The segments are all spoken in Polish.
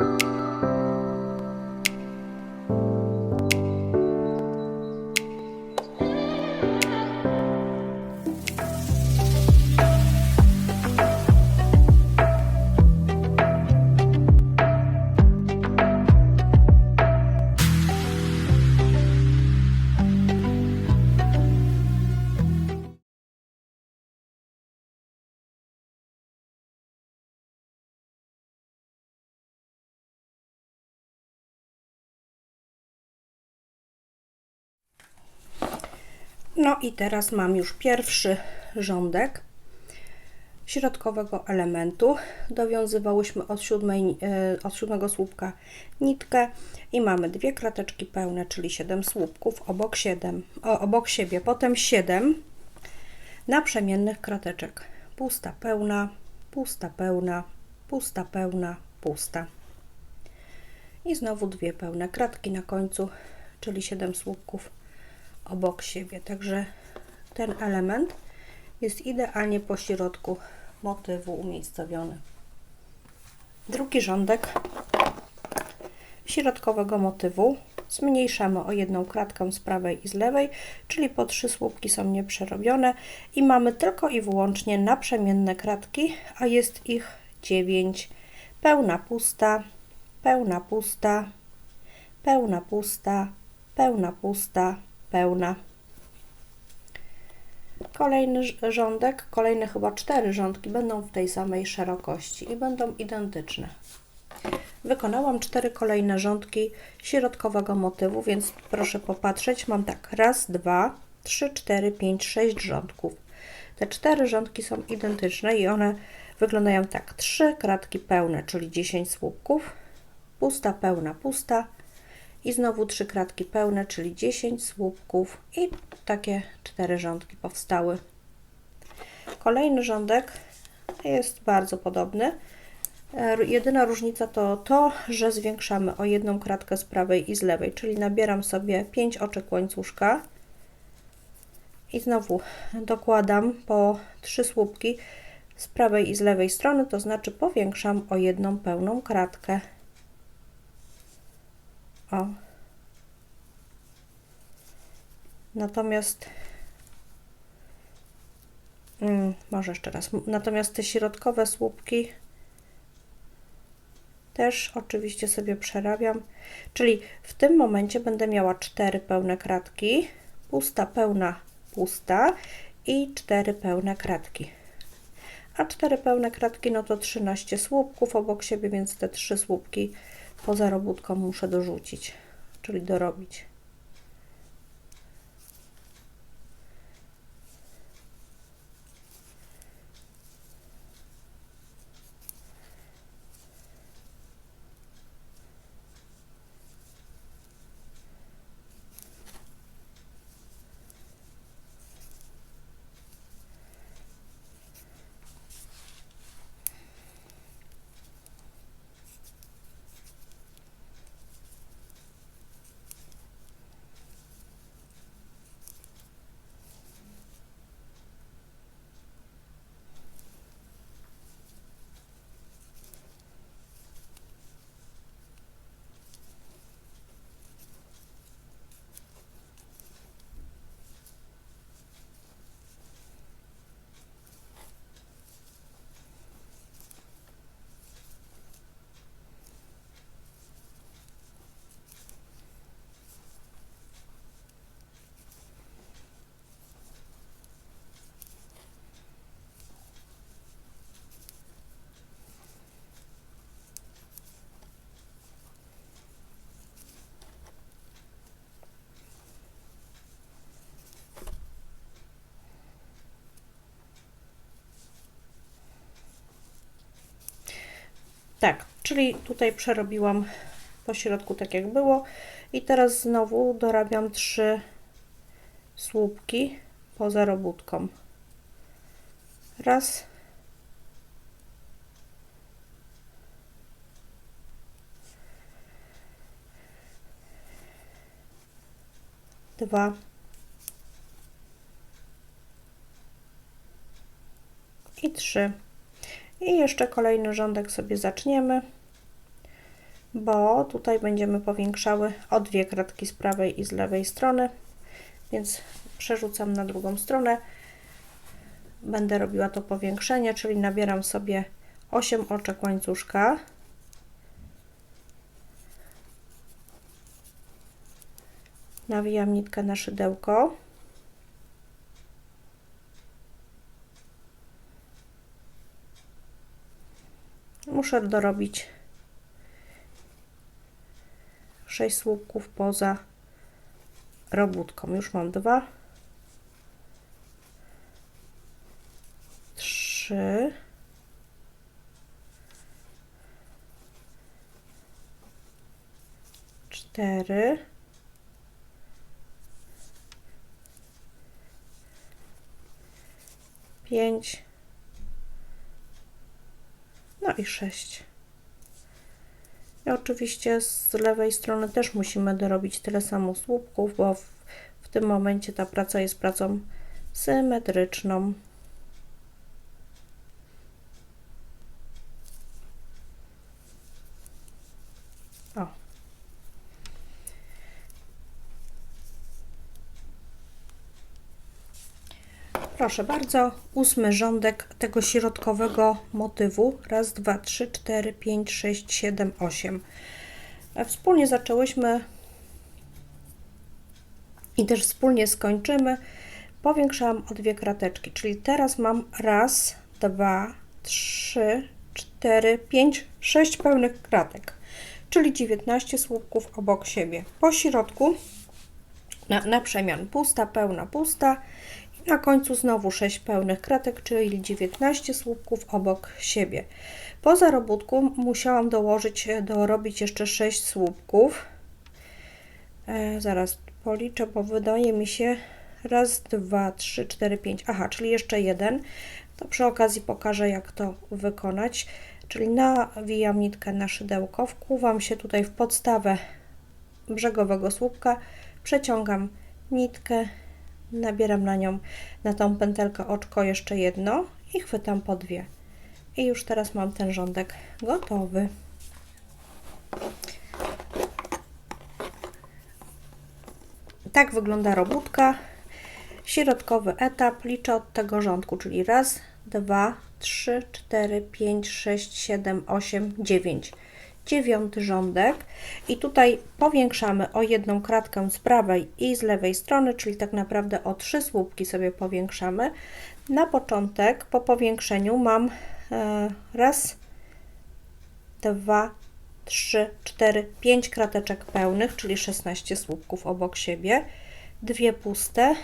Bye. No i teraz mam już pierwszy rządek środkowego elementu. Dowiązywałyśmy od, siódmej, e, od siódmego słupka nitkę i mamy dwie krateczki pełne, czyli 7 słupków obok, 7, o, obok siebie. Potem 7 naprzemiennych krateczek. Pusta, pełna, pusta, pełna, pusta, pełna, pusta. I znowu dwie pełne kratki na końcu, czyli 7 słupków obok siebie. Także ten element jest idealnie po środku motywu umiejscowiony. Drugi rządek środkowego motywu zmniejszamy o jedną kratkę z prawej i z lewej, czyli po trzy słupki są nieprzerobione i mamy tylko i wyłącznie naprzemienne kratki, a jest ich 9. Pełna pusta, pełna pusta, pełna pusta, pełna pusta, pełna. Kolejny rządek, kolejne chyba cztery rządki będą w tej samej szerokości i będą identyczne. Wykonałam cztery kolejne rządki środkowego motywu, więc proszę popatrzeć. Mam tak, raz, dwa, trzy, cztery, pięć, sześć rządków. Te cztery rządki są identyczne i one wyglądają tak. Trzy kratki pełne, czyli 10 słupków, pusta, pełna, pusta, i znowu trzy kratki pełne, czyli 10 słupków i takie cztery rządki powstały. Kolejny rządek jest bardzo podobny. E, jedyna różnica to to, że zwiększamy o jedną kratkę z prawej i z lewej, czyli nabieram sobie 5 oczek łańcuszka i znowu dokładam po 3 słupki z prawej i z lewej strony, to znaczy powiększam o jedną pełną kratkę. O. Natomiast mm, może jeszcze raz. Natomiast te środkowe słupki też oczywiście sobie przerabiam. Czyli w tym momencie będę miała cztery pełne kratki, pusta, pełna, pusta i cztery pełne kratki. A cztery pełne kratki no to 13 słupków obok siebie, więc te trzy słupki poza robótką muszę dorzucić, czyli dorobić. Tak, czyli tutaj przerobiłam po środku tak jak było i teraz znowu dorabiam trzy słupki poza robótką. Raz. Dwa. I trzy. I jeszcze kolejny rządek sobie zaczniemy. bo tutaj będziemy powiększały o dwie kratki z prawej i z lewej strony, więc przerzucam na drugą stronę. Będę robiła to powiększenie, czyli nabieram sobie 8 oczek łańcuszka. Nawijam nitkę na szydełko. Muszę dorobić? 6 słupków poza robótką. Już mam dwa, trzy, cztery, pięć, no i sześć. I oczywiście z lewej strony też musimy dorobić tyle samo słupków, bo w, w tym momencie ta praca jest pracą symetryczną. O. Proszę bardzo, ósmy rządek tego środkowego motywu. Raz, dwa, trzy, cztery, pięć, sześć, siedem, osiem. E, Wspólnie zaczęłyśmy i też wspólnie skończymy. Powiększałam o dwie krateczki, czyli teraz mam raz, dwa, trzy, cztery, pięć, sześć pełnych kratek, czyli 19 słupków obok siebie. Po środku na, na przemian pusta, pełna, pusta na końcu znowu 6 pełnych kratek, czyli 19 słupków obok siebie. Po zarobótku musiałam dołożyć, dorobić jeszcze 6 słupków. E, zaraz policzę, bo wydaje mi się raz, dwa, trzy, cztery, pięć. Aha, czyli jeszcze jeden. To przy okazji pokażę, jak to wykonać. Czyli nawijam nitkę na szydełko, wkuwam się tutaj w podstawę brzegowego słupka, przeciągam nitkę nabieram na nią, na tą pętelkę oczko jeszcze jedno i chwytam po dwie. I już teraz mam ten rządek gotowy. Tak wygląda robótka. Środkowy etap liczę od tego rządku, czyli raz, dwa, trzy, cztery, pięć, sześć, siedem, osiem, dziewięć dziewiąty rządek i tutaj powiększamy o jedną kratkę z prawej i z lewej strony, czyli tak naprawdę o trzy słupki sobie powiększamy. Na początek po powiększeniu mam e, raz, dwa, trzy, cztery, pięć krateczek pełnych, czyli 16 słupków obok siebie, dwie puste,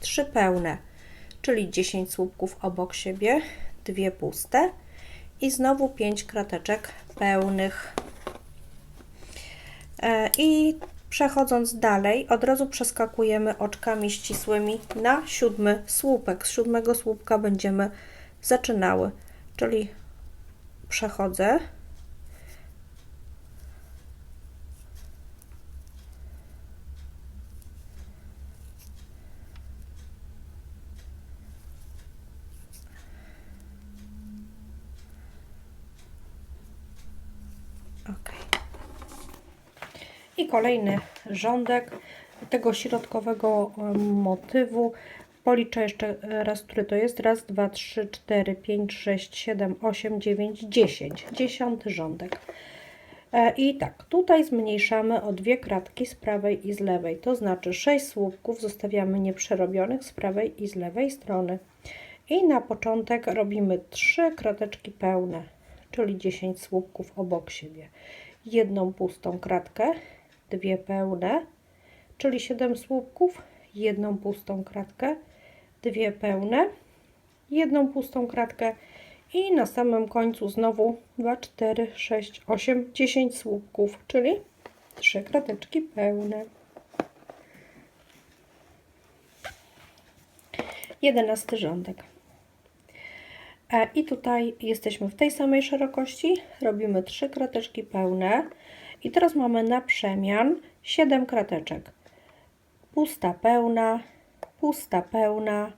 trzy pełne, czyli 10 słupków obok siebie, dwie puste i znowu 5 krateczek pełnych. E, I przechodząc dalej, od razu przeskakujemy oczkami ścisłymi na siódmy słupek. Z siódmego słupka będziemy zaczynały, czyli przechodzę. I kolejny rządek tego środkowego motywu. Policzę jeszcze raz, który to jest. Raz, dwa, trzy, cztery, pięć, sześć, siedem, osiem, dziewięć, dziesięć. Dziesiąty rządek. E, I tak, tutaj zmniejszamy o dwie kratki z prawej i z lewej. To znaczy 6 słupków zostawiamy nieprzerobionych z prawej i z lewej strony. I na początek robimy 3 krateczki pełne, czyli 10 słupków obok siebie. Jedną pustą kratkę dwie pełne, czyli 7 słupków, jedną pustą kratkę, dwie pełne, jedną pustą kratkę i na samym końcu znowu 2, 4, 6, 8, 10 słupków, czyli 3 krateczki pełne. Jedenasty rządek. E, I tutaj jesteśmy w tej samej szerokości, robimy 3 krateczki pełne, i teraz mamy na przemian 7 krateczek. Pusta, pełna, pusta, pełna,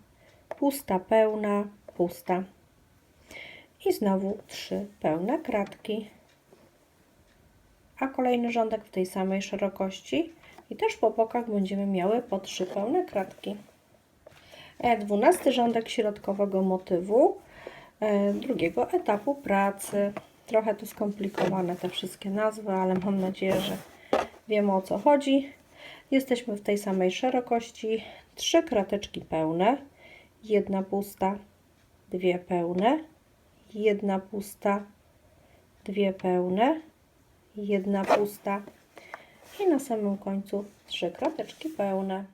pusta, pełna, pusta. I znowu 3 pełne kratki. a kolejny rządek w tej samej szerokości i też po bokach będziemy miały po trzy pełne kratki. Dwunasty rządek środkowego motywu e, drugiego etapu pracy. Trochę to skomplikowane te wszystkie nazwy, ale mam nadzieję, że wiemy o co chodzi. Jesteśmy w tej samej szerokości. Trzy krateczki pełne, jedna pusta, dwie pełne, jedna pusta, dwie pełne, jedna pusta i na samym końcu trzy krateczki pełne.